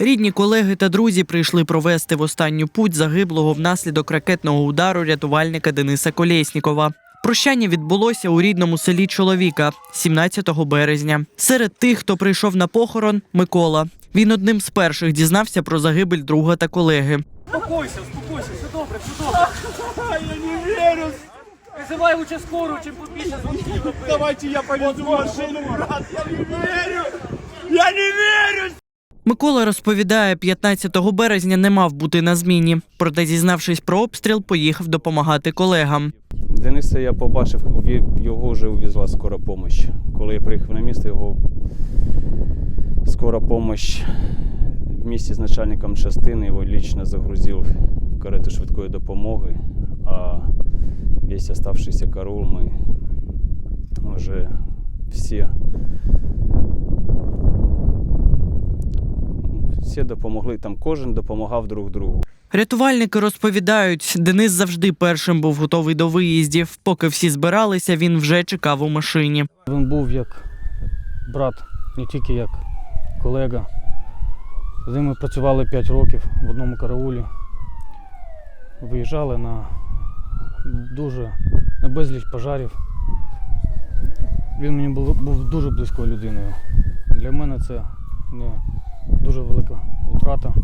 Рідні колеги та друзі прийшли провести в останню путь загиблого внаслідок ракетного удару рятувальника Дениса Колєснікова. Прощання відбулося у рідному селі чоловіка 17 березня. Серед тих, хто прийшов на похорон, Микола. Він одним з перших дізнався про загибель друга та колеги. Успокойся, успокойся, все добре, все добре. Я не верю. Вызывай лучше скорую, чем побільше звонків. Давайте я повезу машину, брат. Я не верю. Я не верю. Микола розповідає, 15 березня не мав бути на зміні. Проте, зізнавшись про обстріл, поїхав допомагати колегам. Дениса я побачив, його вже увезла скора допомога. Коли я приїхав на місто, його скора допомога в місті з начальником частини його лично загрузив в карету швидкої допомоги, а весь оставшийся караул ми вже всі, всі допомогли, там кожен допомагав друг другу. Рятувальники розповідають, Денис завжди першим був готовий до виїздів. Поки всі збиралися, він вже чекав у машині. Він був як брат, не тільки як колега. З ним ми працювали 5 років в одному караулі. Виїжджали на дуже на безліч пожарів. Він мені був, був дуже близькою людиною. Для мене це не дуже велика утрата.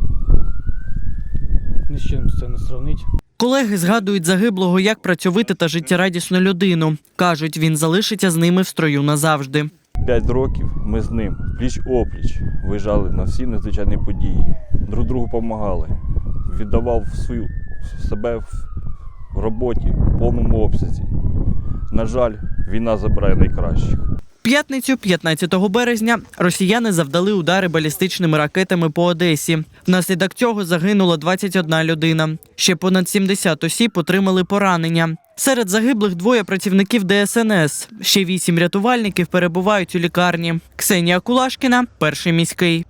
Ні з чим це не сравнить. Колеги згадують загиблого як працьовиту та життєрадісну людину. кажуть, він залишиться з ними в строю назавжди. П'ять років ми з ним пліч опліч виїжджали на всі надзвичайні події, друг другу допомагали. Віддавав свою себе в роботі в повному обсязі. На жаль, війна забирає найкращих. П'ятницю, 15 березня, росіяни завдали удари балістичними ракетами по Одесі. Внаслідок цього загинула 21 людина. Ще понад 70 осіб отримали поранення. Серед загиблих двоє працівників ДСНС. Ще вісім рятувальників перебувають у лікарні. Ксенія Кулашкіна, перший міський.